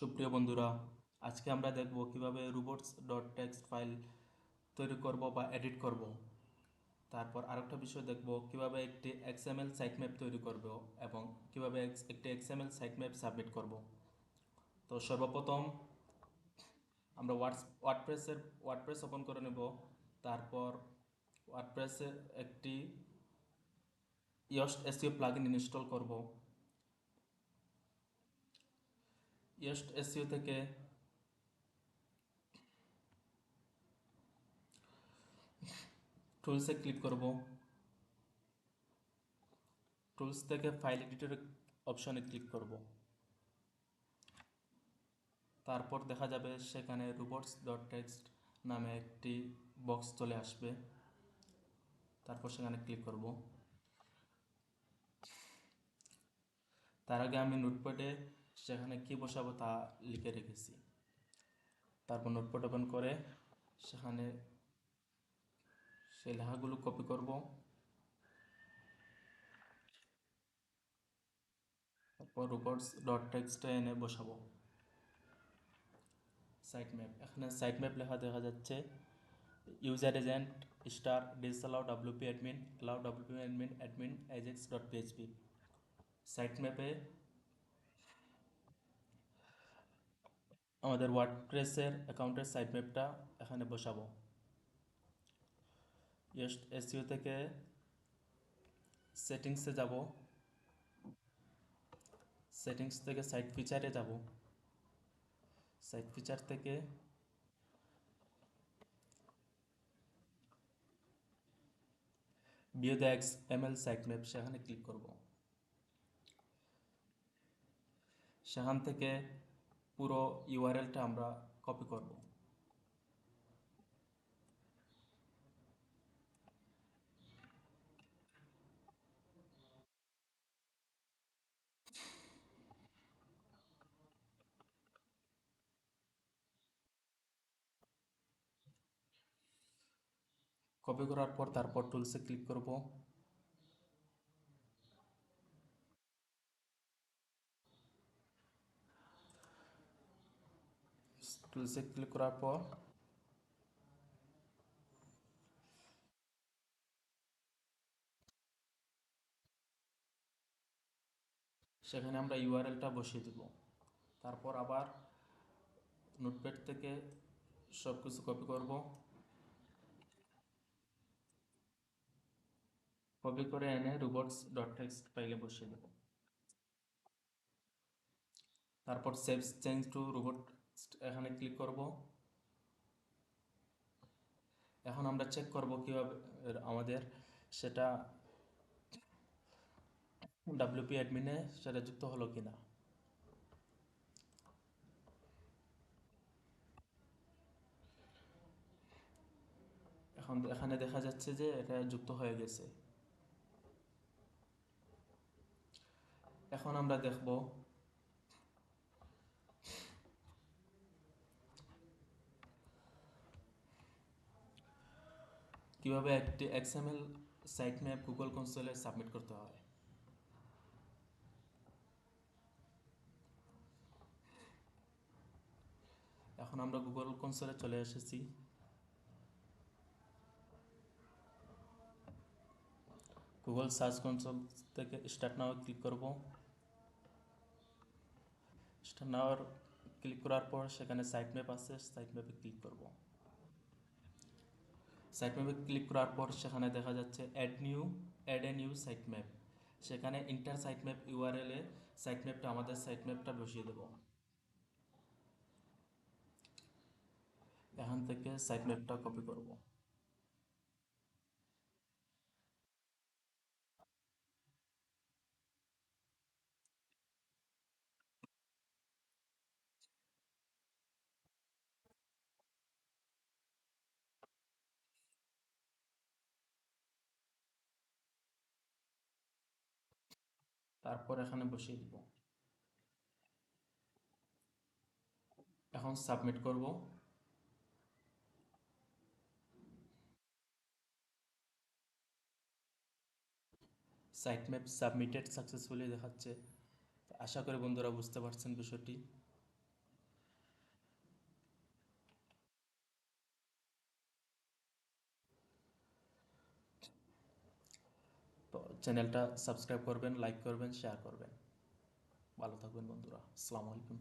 সুপ্রিয় বন্ধুরা, আজকে আমরা দেখব কীভাবে রোবটস ডট টেক্সট ফাইল তৈরি করব বা এডিট করব। তারপর আরেকটা বিষয় দেখব, কীভাবে একটি এক্সএমএল সাইট ম্যাপ তৈরি করব এবং কীভাবে একটি এক্সএমএল সাইট ম্যাপ সাবমিট করব। তো সর্বপ্রথম আমরা ওয়ার্ডস ওয়ার্ডপ্রেসের ওয়ার্ডপ্রেস ওপেন করে নেব। তারপর ওয়ার্ডপ্রেসের একটি ইয়স্ট এসইও প্লাগইন ইনস্টল করব। ইয়স্ট এসইও থেকে টুলসে ক্লিক করব। টুলস থেকে ফাইল এডিটর অপশনে ক্লিক করব। তারপর দেখা যাবে সেখানে রোবটস ডট টেক্সট নামে একটি বক্স চলে আসবে। তারপর সেখানে ক্লিক করব। তার আগে আমি নোটপ্যাডে সেখানে কি বসাবো তা লিখে রেখেছি। তারপর নোটপ্যাড ওপেন করে সেখানে সেই লেখাগুলো কপি করব। তারপর রোবটস ডট টেক্সটে এনে বসাবো। সাইট ম্যাপ এখানে সাইট ম্যাপ লেখা দেখা যাচ্ছে। User agent star disallow WP admin allow WP admin admin ajax dot PHP site ম্যাপে আমাদের ওয়ার্ডপ্রেসের অ্যাকাউন্টের সাইট ম্যাপটা এখানে বসাবো। ইয়েস্ট এসইও থেকে সেটিংসে যাব। সেটিংস থেকে সাইট ফিচারে যাব। সাইট ফিচার থেকে view the X M L site map সেখানে ক্লিক করব। সেখান থেকে পুরো ইউআরএলটা আমরা কপি করব। কপি করার পর তারপর টুলসে ক্লিক করব। টুলসে ক্লিক করার পর সেখানে আমরা ইউআরএলটা বসিয়ে দেব। তারপর আবার নোটপ্যাড থেকে সব কিছু কপি করব। কপি করে এনে রোবটস ডট টেক্সট ফাইলে বসিয়ে দেব। তারপর সেভ চেঞ্জ টু রোবট এখানে ক্লিক করব। এখন আমরা চেক করব কীভাবে আমাদের সেটা ডাব্লিউপি অ্যাডমিনে সেটা যুক্ত হলো কিনা। এখন এখানে দেখা যাচ্ছে যে এটা যুক্ত হয়ে গেছে। এখন আমরা দেখব কীভাবে একটি এক্সএমএল সাইট ম্যাপ গুগল কনসোলে সাবমিট করতে হয়? এখন আমরা গুগল কনসোলে চলে এসেছি। গুগল সার্চ কনসোল থেকে স্টার্ট নাও ক্লিক করব। স্টার্ট নাওয়ার ক্লিক করার পর সেখানে সাইট ম্যাপ আছে সাইট ম্যাপে ক্লিক করব। সাইট ম্যাপে ক্লিক করার পর সেখানে দেখা যাচ্ছে add new add a new site map সেখানে ইন্টার সাইট ম্যাপ ইউআরএল এ সাইট ম্যাপটা আমাদের সাইট ম্যাপটা বসিয়ে দেব। এখান থেকে সাইট ম্যাপটা কপি করব। তারপর এখানে বসিয়ে দিব। এখন সাবমিট করব। সাইট ম্যাপ সাবমিটেড, সাকসেসফুলি দেখাচ্ছে। আশা করি বন্ধুরা বুঝতে পারছেন বিষয়টি। চ্যানেলটা সাবস্ক্রাইব করবেন লাইক করবেন শেয়ার করবেন। ভালো থাকবেন বন্ধুরা। আসসালামু আলাইকুম।